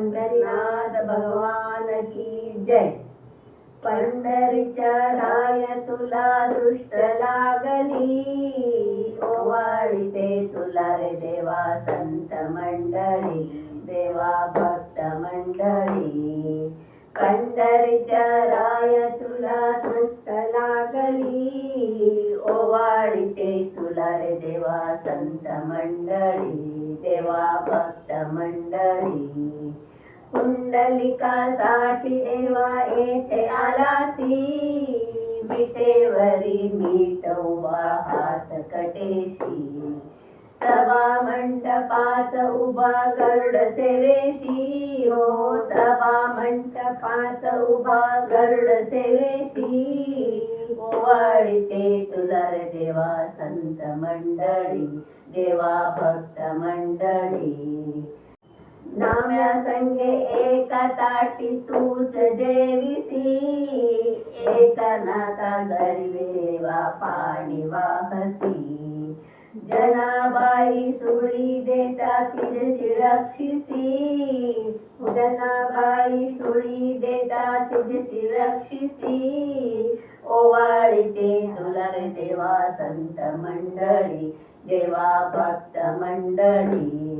पंढरीनाथ भगवान की जय. पंढरीच्या राय तुला दृष्ट लागली. ओवाळीते तुला रे देवा संत मंडळी. देवा भक्त मंडळी. पंढरीच्या राय तुला दृष्ट लागली. ओवाळीते तुला रे देवा संत मंडळी. देवा भक्त मंडळी. कुंडलिकासाठी देवा येथे आलासी. मिठेवरी मिटवा हात कटेशी. सभा मंडपात उभा गरुड सेवेशी. हो सभा मंडपात उभा गरुड सेवेशी. ओवाळीते तुला रे देवा संत मंडळी. देवा भक्त मंडळी. संगे एका ताटी तूच जेविसी. एका नाता पाणी वाहसी. जनाबाई सुळी देता तिजशी रक्षिसी जनाबाई सुळी देता तिजशी रक्षिसी ओवाळीते तुला रे देवा संत मंडळी देवा भक्त मंडळी.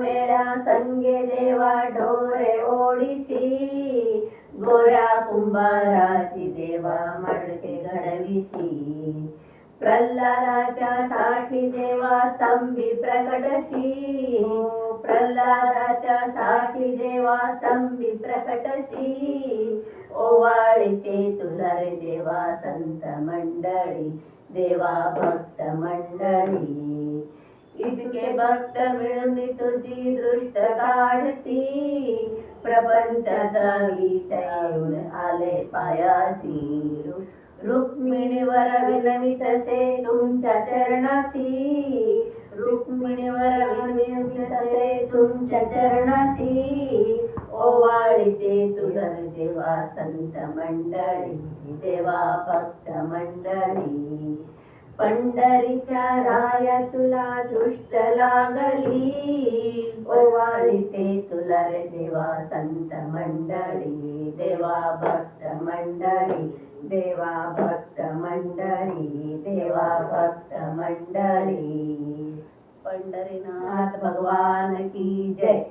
मेळा संगे देवा ढोरे ओडिशी गोऱ्या कुंभाराची देवा मडके घडविशी प्रल्हादाच्या साठी देवा स्तंभी प्रकटशी प्रल्हादाच्या साठी देवा स्तंभी प्रकटशी ओवाळीते तुला रे देवा संत मंडळी देवा भक्त मंडळी इतके भक्त मिळून तुझी दृष्ट काढती. प्रपंच गीत आले पायासी. रुक्मिणीवर विनवितसे तुमच्या चरणाशी. रुक्मिणीवर विनवितसे तुमच्या चरणाशी. ओवाळीचे तुझर देवा संत मंडळी देवा भक्त मंडळी. पंढरीच्या राया तुला दृष्ट लागली ओवाळीते तुला रे देवा संत मंडळी देवा भक्त मंडळी देवा भक्त मंडळी देवा भक्त मंडळी पंढरीनाथ भगवान की जय